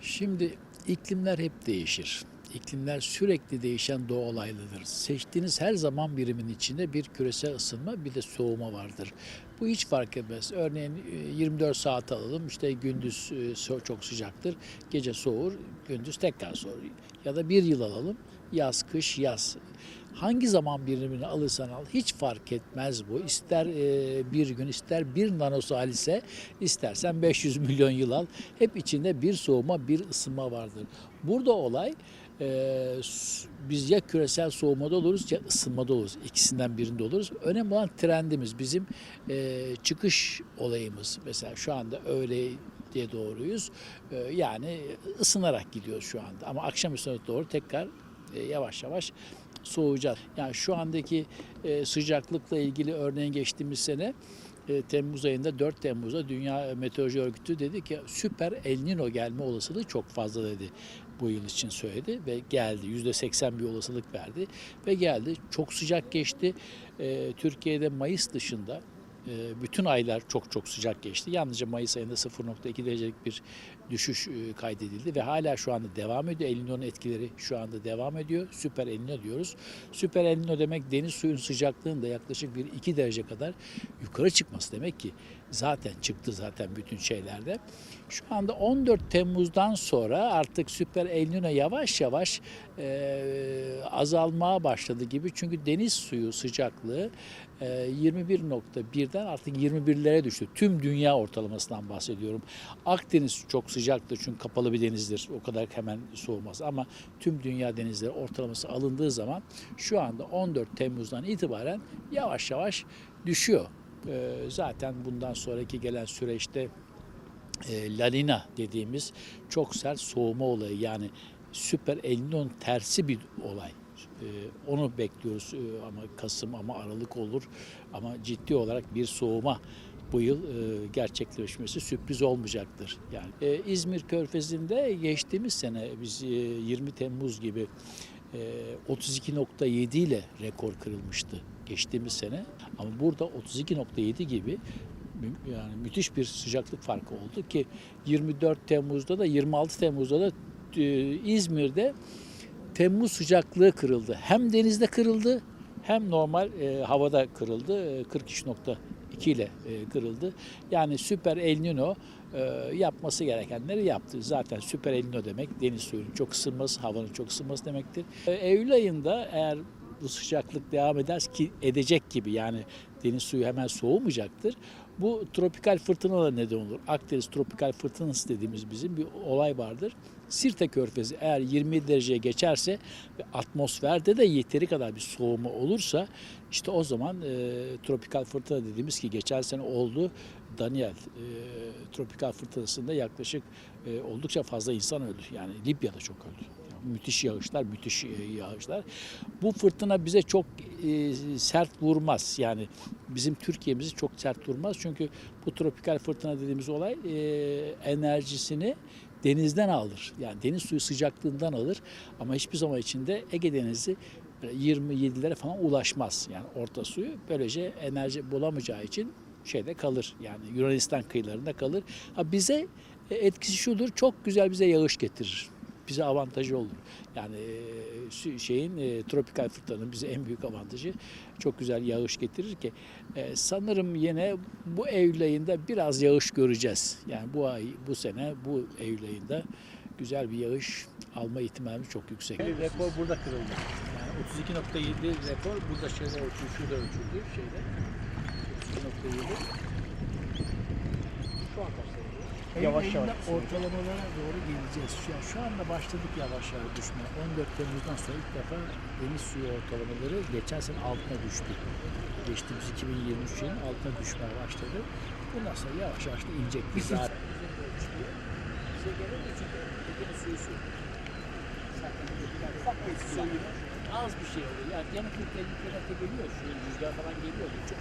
Şimdi iklimler hep değişir. İklimler sürekli değişen doğa olaylarıdır. Seçtiğiniz her zaman birimin içinde bir küresel ısınma bir de soğuma vardır. Bu hiç fark etmez. Örneğin e, 24 saat alalım. İşte gündüz e, çok sıcaktır. Gece soğur, gündüz tekrar soğur. Ya da bir yıl alalım. Yaz, kış, yaz. Hangi zaman birimini alırsan al hiç fark etmez bu. İster e, bir gün ister bir nanosalise istersen 500 milyon yıl al. Hep içinde bir soğuma bir ısınma vardır. Burada olay e, biz ya küresel soğumada oluruz ya ısınmada oluruz. İkisinden birinde oluruz. Önemli olan trendimiz bizim e, çıkış olayımız. Mesela şu anda öğle diye doğruyuz. E, yani ısınarak gidiyoruz şu anda. Ama akşam üstüne doğru tekrar yavaş yavaş soğuyacağız. Yani şu andaki e, sıcaklıkla ilgili örneğin geçtiğimiz sene e, Temmuz ayında 4 Temmuz'da Dünya Meteoroloji Örgütü dedi ki süper El Nino gelme olasılığı çok fazla dedi. Bu yıl için söyledi ve geldi. %80 bir olasılık verdi ve geldi. Çok sıcak geçti. E, Türkiye'de Mayıs dışında e, bütün aylar çok çok sıcak geçti. Yalnızca Mayıs ayında 0.2 derecelik bir düşüş e, kaydedildi ve hala şu anda devam ediyor. El Niño'nun etkileri şu anda devam ediyor. Süper El Niño diyoruz. Süper El Niño demek deniz suyun sıcaklığının da yaklaşık bir 2 derece kadar yukarı çıkması demek ki zaten çıktı zaten bütün şeylerde. Şu anda 14 Temmuz'dan sonra artık Süper El Niño yavaş yavaş e, azalmaya başladı gibi. Çünkü deniz suyu sıcaklığı e, 21.1'den artık 21'lere düştü. Tüm dünya ortalamasından bahsediyorum. Akdeniz çok sıcaktır çünkü kapalı bir denizdir. O kadar hemen soğumaz ama tüm dünya denizleri ortalaması alındığı zaman şu anda 14 Temmuz'dan itibaren yavaş yavaş düşüyor. E, zaten bundan sonraki gelen süreçte e, La Nina dediğimiz çok sert soğuma olayı yani süper El tersi bir olay. E, onu bekliyoruz E, ama Kasım ama Aralık olur ama ciddi olarak bir soğuma bu yıl e, gerçekleşmesi sürpriz olmayacaktır. Yani e, İzmir Körfezi'nde geçtiğimiz sene biz e, 20 Temmuz gibi e, 32.7 ile rekor kırılmıştı geçtiğimiz sene. Ama burada 32.7 gibi yani müthiş bir sıcaklık farkı oldu ki 24 Temmuz'da da 26 Temmuz'da da e, İzmir'de Temmuz sıcaklığı kırıldı. Hem denizde kırıldı hem normal e, havada kırıldı. E, 43.2 ile e, kırıldı. Yani süper El Niño e, yapması gerekenleri yaptı. Zaten süper El Niño demek deniz suyunun çok ısınması, havanın çok ısınması demektir. E, Eylül ayında eğer bu sıcaklık devam eder ki edecek gibi yani deniz suyu hemen soğumayacaktır. Bu tropikal fırtınalar neden olur. Akdeniz tropikal fırtınası dediğimiz bizim bir olay vardır. Sirte Körfezi eğer 27 dereceye geçerse ve atmosferde de yeteri kadar bir soğuma olursa işte o zaman e, tropikal fırtına dediğimiz ki geçen sene oldu. Daniel e, tropikal fırtınasında yaklaşık e, oldukça fazla insan öldü. Yani Libya'da çok öldü. Müthiş yağışlar, müthiş e, yağışlar. Bu fırtına bize çok e, sert vurmaz. Yani bizim Türkiye'mizi çok sert vurmaz. Çünkü bu tropikal fırtına dediğimiz olay e, enerjisini denizden alır. Yani deniz suyu sıcaklığından alır. Ama hiçbir zaman içinde Ege Denizi böyle 27'lere falan ulaşmaz. Yani orta suyu böylece enerji bulamayacağı için şeyde kalır. Yani Yunanistan kıyılarında kalır. Ha bize etkisi şudur. Çok güzel bize yağış getirir. Bize avantajı olur. Yani e, şeyin e, tropikal fırtınanın bize en büyük avantajı çok güzel yağış getirir ki e, sanırım yine bu Eylül ayında biraz yağış göreceğiz. Yani bu ay bu sene bu Eylül ayında güzel bir yağış alma ihtimalimiz çok yüksek. Rekor burada kırıldı. Yani 32.7 rekor burada şeyde ölçüldü, şurada ölçüldü şeyde. 32.7 şu an Yavaş yavaş. Ortalamalara doğru geleceğiz. Şu, an, şu anda başladık yavaş yavaş düşmeye. 14 Temmuz'dan sonra ilk defa deniz suyu ortalamaları geçen sene altına düştü. Geçtiğimiz 2023 yılın altına düşmeye başladı. Bundan sonra yavaş yavaş da inecek. Bir. Bize deniz suyu su. Zaten yani ufak bir soyunu az bir şey oluyor. Yani yanık 40-50 kilometre geliyor. Şu rüzgar falan geliyor. Çok